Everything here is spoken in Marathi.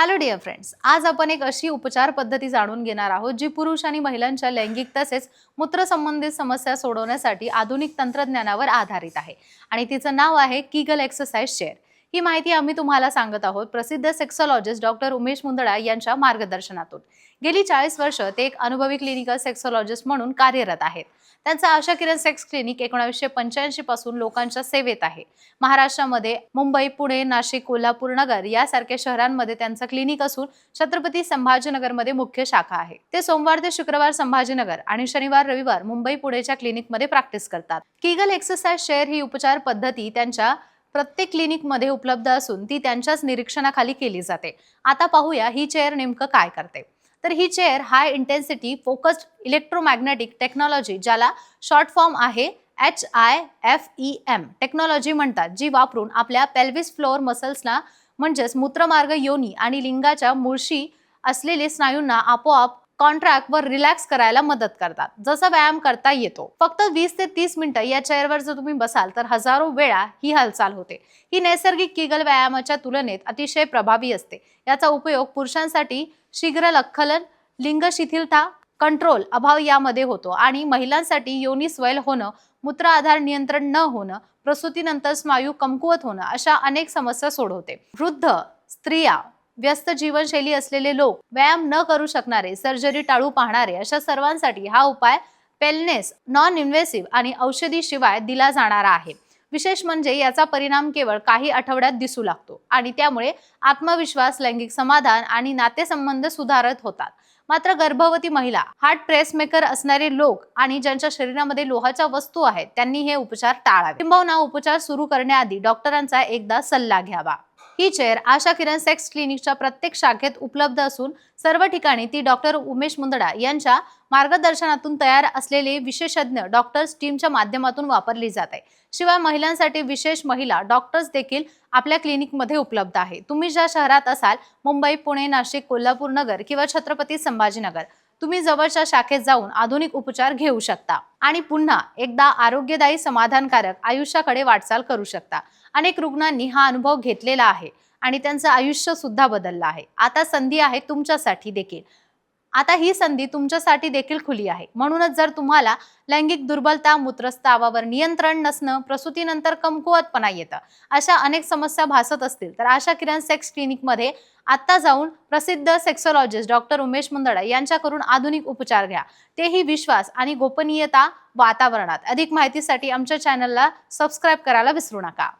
हॅलो डिअर फ्रेंड्स आज आपण एक अशी उपचार पद्धती जाणून घेणार आहोत जी पुरुष आणि महिलांच्या लैंगिक तसेच मूत्रसंबंधित समस्या सोडवण्यासाठी आधुनिक तंत्रज्ञानावर आधारित आहे. आणि तिचं नाव आहे किगल एक्सरसाइज चेअर ही माहिती आम्ही तुम्हाला सांगत आहोत. प्रसिद्ध सेक्सॉलॉजिस्ट डॉक्टर उमेश मुंदडा यांच्या मार्गदर्शनातून. गेली चाळीस वर्ष ते एक अनुभवी क्लिनिकल सेक्सॉलॉजिस्ट म्हणून कार्यरत आहेत. त्यांचा आशा किरण सेक्स क्लिनिक एकोणीसशे पंच्याऐंशी पासून लोकांच्या सेवेत आहे. महाराष्ट्रामध्ये मुंबई पुणे नाशिक कोल्हापूर नगर यासारख्या शहरांमध्ये त्यांचं क्लिनिक असून छत्रपती संभाजीनगरमध्ये मुख्य शाखा आहे. ते सोमवार ते शुक्रवार संभाजीनगर आणि शनिवार रविवार मुंबई पुणेच्या क्लिनिकमध्ये प्रॅक्टिस करतात. किगल एक्सरसाइज शेअर ही उपचार पद्धती त्यांच्या प्रत्येक क्लिनिकमध्ये उपलब्ध असून ती त्यांच्याच निरीक्षणाखाली केली जाते. आता पाहूया ही चेअर नेमकं काय करते. तर ही chair high intensity focused electromagnetic technology ज्याला शॉर्ट फॉर्म आहे H I F E M. Technology म्हणतात जी वापरून आपल्या पेल्विस फ्लोअर मसल्सना म्हणजेच मूत्रमार्ग योनी आणि लिंगाच्या मुळशी असलेले स्नायूंना आपोआप कॉन्ट्रॅक्ट वर रिलॅक्स करायला मदत करतात. जसा व्यायाम करता येतो. फक्त वीस ते तीस मिनिटं या चेअरवर जर तुम्ही बसाल तर हजारो वेळा ही हालचाल होते. ही नैसर्गिक किगल व्यायामाच्या तुलनेत अतिशय प्रभावी असते. याचा उपयोग पुरुषांसाठी शीघ्र लखलन लिंग शिथिलता कंट्रोल अभाव यामध्ये होतो आणि महिलांसाठी योनी स्वैल होणं मूत्र आधार नियंत्रण न होणं प्रसूतीनंतर स्नायू कमकुवत होणं अशा अनेक समस्या सोडवते. वृद्ध स्त्रिया व्यस्त जीवनशैली असलेले लोक व्यायाम न करू शकणारे सर्जरी टाळू पाहणारे अशा सर्वांसाठी हा उपाय पेलनेस नॉन इन्व्हेसिव्ह आणि औषधी शिवाय दिला जाणारा आहे. विशेष म्हणजे याचा परिणाम केवळ काही आठवड्यात दिसू लागतो आणि त्यामुळे आत्मविश्वास लैंगिक समाधान आणि नातेसंबंध सुधारत होतात. मात्र गर्भवती महिला हार्ट प्रेसमेकर असणारे लोक आणि ज्यांच्या शरीरामध्ये लोहाच्या वस्तू आहेत त्यांनी हे उपचार टाळावे. किंबहुना उपचार सुरू करण्याआधी डॉक्टरांचा एकदा सल्ला घ्यावा. ही चेअर आशा किरण सेक्स क्लिनिकच्या प्रत्येक शाखेत उपलब्ध असून सर्व ठिकाणी ती डॉक्टर उमेश मुंदडा यांच्या मार्गदर्शनातून तयार असलेले विशेषज्ञ डॉक्टर्स टीमच्या माध्यमातून वापरली जात. आहे शिवाय महिलांसाठी विशेष महिला डॉक्टर्स देखील आपल्या क्लिनिकमध्ये उपलब्ध आहे. तुम्ही ज्या शहरात असाल मुंबई पुणे नाशिक कोल्हापूर नगर किंवा छत्रपती संभाजीनगर तुम्ही जवळच्या शाखेत जाऊन आधुनिक उपचार घेऊ शकता. आणि पुन्हा एकदा आरोग्यदायी समाधानकारक आयुष्याकडे वाटचाल करू शकता. अनेक रुग्णांनी हा अनुभव घेतलेला आहे आणि त्यांचं आयुष्य सुद्धा बदललं आहे. आता संधी आहे तुमच्यासाठी देखील. आता ही संधी तुमच्यासाठी देखील खुली आहे. म्हणूनच जर तुम्हाला लैंगिक दुर्बलता मूत्रस्तावावर नियंत्रण नसणं प्रसूतीनंतर कमकुवतपणा येतं अशा अनेक समस्या भासत असतील तर आशा किरण सेक्स क्लिनिकमध्ये आत्ता जाऊन प्रसिद्ध सेक्सॉलॉजिस्ट डॉक्टर उमेश मुंदडा यांच्याकडून आधुनिक उपचार घ्या. तेही विश्वास आणि गोपनीयता वातावरणात. अधिक माहितीसाठी आमच्या चॅनलला सबस्क्राईब करायला विसरू नका.